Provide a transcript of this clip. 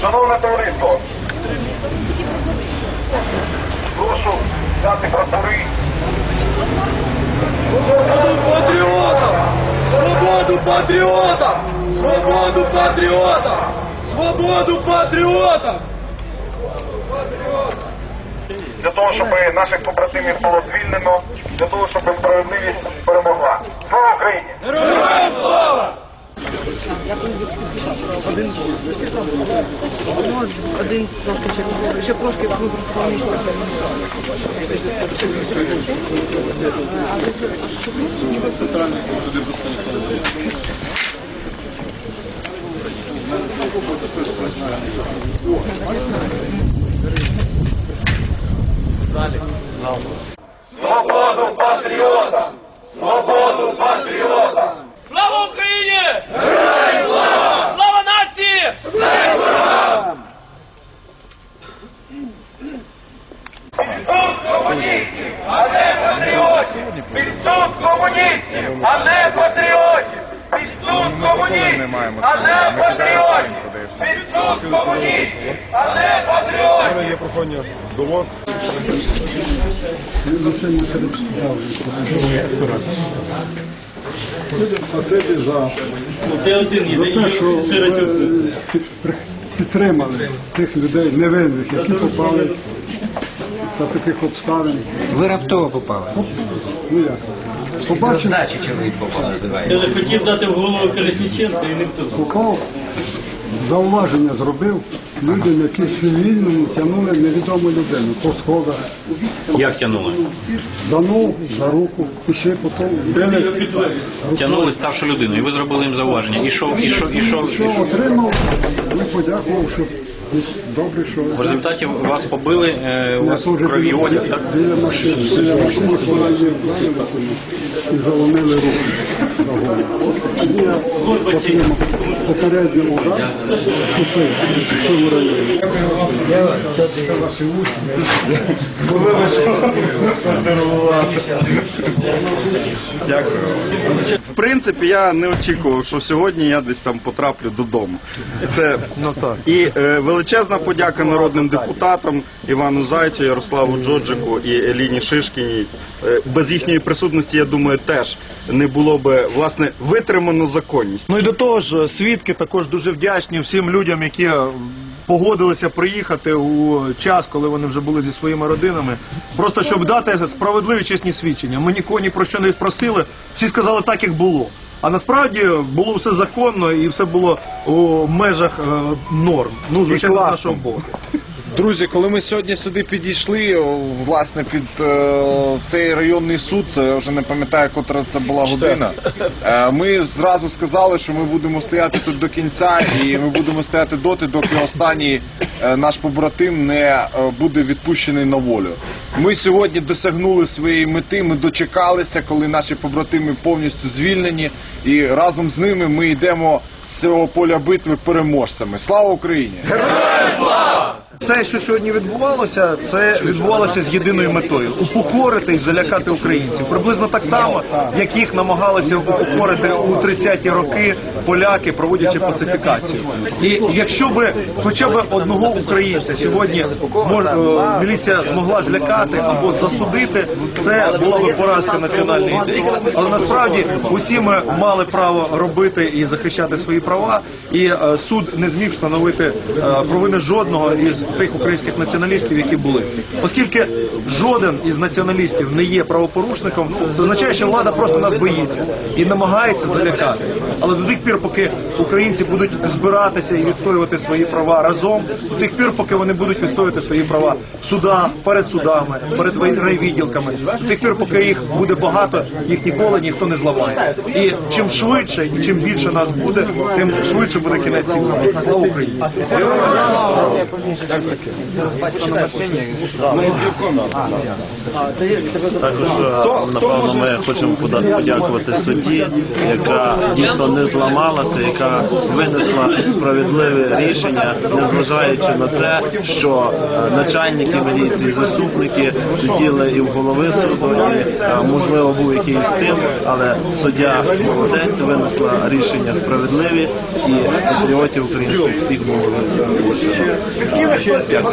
Шановне товариство, прошу взяти прапори. патріотам! Свободу патріотам! Свободу патріотам! Свободу патріотам! Для того, щоб наших побратимів було звільнено, для того, щоб справедливість перемогла. Слава Україні! Героям слава! Один трошки ще, трошки ну, поміж. Свободу патріотам! Свободу патріотам! Слава Україні! Героям слава! Слава нації! Під суд комуністів, а не патріотів! Під суд комуністів, а не патріотів! Під суд комуністів, а не патріотів! Під суд комуністів, а не патріотів! Є прохання до вас. Спасибі за, за те, що ви підтримали тих людей невинних, які попали до таких обставин. Ви раптово попали. Ну як? Побачив, Здачі чоловік попав, називається. Я не хотів дати в голову Колесніченка і ніхто. попав, зауваження зробив людям, які в цивільному тягнули невідому людину по сходах. Як тягнули? За ногу, за руку, пішли потім били. Тянули старшу людину, і ви зробили їм зауваження. І що, і що, і що? Що отримав, і подякував, що добре, що В результаті вас побили, е, вас крові ось, так? біля машини, біля її вдарили і заломили руку. Тоді я отримав попередній удар, вступив в цьому районі. Дякую. В принципі, я не очікував, що сьогодні я десь там потраплю додому. Це і е, величезна подяка народним депутатам Івану Зайцю, Ярославу Джоджику і Еліні Шишкіній. Е, без їхньої присутності, я думаю, теж не було би власне витримано законність. Ну і до того ж, свідки також дуже вдячні всім людям, які погодилися приїхати у час, коли вони вже були зі своїми родинами. Просто щоб дати справедливі чесні свідчення. Ми нікого ні про що не просили. Всі сказали так, як було. А насправді було все законно і все було у межах е, норм. Ну, звичайно, з нашого боку. Друзі, коли ми сьогодні сюди підійшли, власне, під е, цей районний суд, це я вже не пам'ятаю, котра це була година. Е, ми зразу сказали, що ми будемо стояти тут до кінця, і ми будемо стояти доти, доки останній е, наш побратим не е, буде відпущений на волю. Ми сьогодні досягнули своєї мети. Ми дочекалися, коли наші побратими повністю звільнені, і разом з ними ми йдемо з цього поля битви переможцями. Слава Україні! Все, що сьогодні відбувалося, це відбувалося з єдиною метою упокорити і залякати українців. Приблизно так само, як їх намагалися упокорити у 30-ті роки поляки, проводячи пацифікацію. І якщо би хоча б одного українця сьогодні е, міліція змогла злякати або засудити, це була би поразка національної ідеї. Але насправді усі ми мали право робити і захищати свої права, і е, суд не зміг встановити е, провини жодного із тих українських націоналістів, які були, оскільки жоден із націоналістів не є правопорушником, це означає, що влада просто нас боїться і намагається залякати. Але до тих пір, поки українці будуть збиратися і відстоювати свої права разом, до тих пір, поки вони будуть відстоювати свої права в судах, перед судами, перед райвідділками, до тих пір, поки їх буде багато, їх ніколи ніхто не зламає. І чим швидше і чим більше нас буде, тим швидше буде кінець. Слава Україні! Також е, напевно ми хочемо подякувати судді, яка дійсно не зламалася, яка винесла справедливе рішення, незважаючи на це, що е, начальники міліції, заступники сиділи і в голови суду, і е, можливо був якийсь тиск, але суддя молодець винесла рішення справедливі і патріотів українських всіх було вирішено.